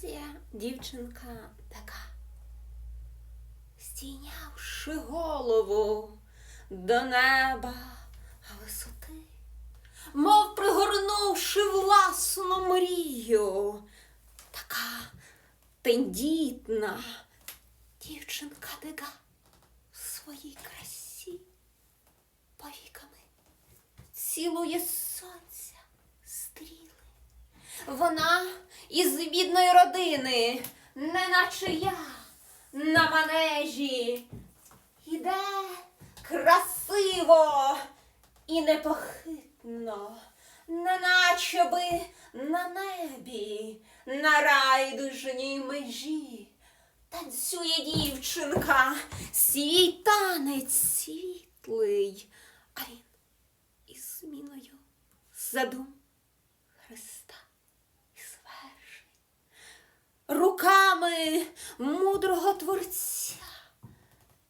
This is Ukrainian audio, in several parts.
Поезія дівчинка така. Стійнявши голову до неба висоти, мов пригорнувши власну мрію, така тендітна дівчинка дега в своїй красі повіками цілує сонця стріли. Вона із бідної родини, неначе я на манежі. Іде красиво і непохитно, неначе би на небі, на райдужній межі. Танцює дівчинка, свій танець світлий, а він із зміною задум Руками мудрого Творця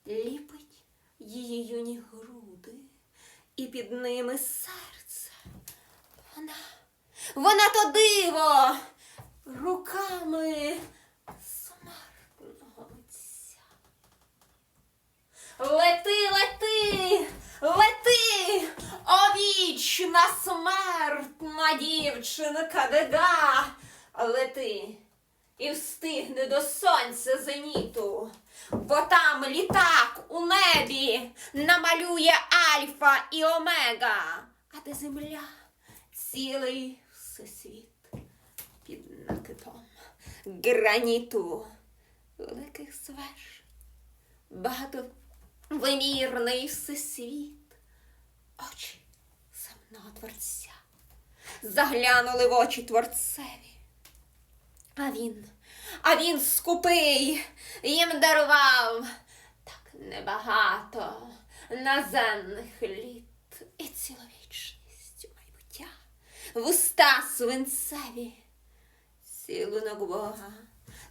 ліпить її юні груди, і під ними серце. Вона, вона то диво руками смертного митця. Лети, лети, лети, о вічна смертна дівчинка дега. Лети і встигни до сонця зеніту, бо там літак у небі намалює альфа і омега, а де земля? Цілий всесвіт під накипом граніту. Великих звершень багатовимірний всесвіт, очі земного творця. Заглянули в очі творцеві. А він, а він скупий, їм дарував так небагато наземних літ і ціловічність майбуття, вуста свинцеві, цілунок Бога,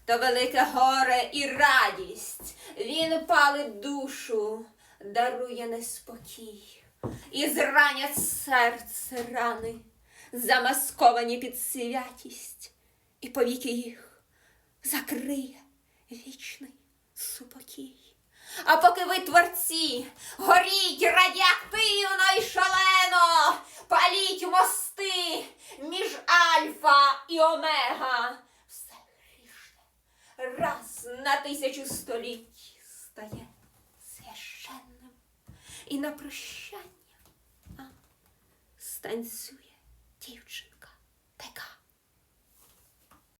то велике горе і радість. Він палить душу, дарує неспокій, і зранять серце рани, замасковані під святість, і повіки їх закриє вічний супокій. А поки ви творці, горіть радіактивно і шалено, паліть мости між альфа і омега. Все грішне раз на тисячу століть стає священним. І на прощання нам станцює дівчинка така.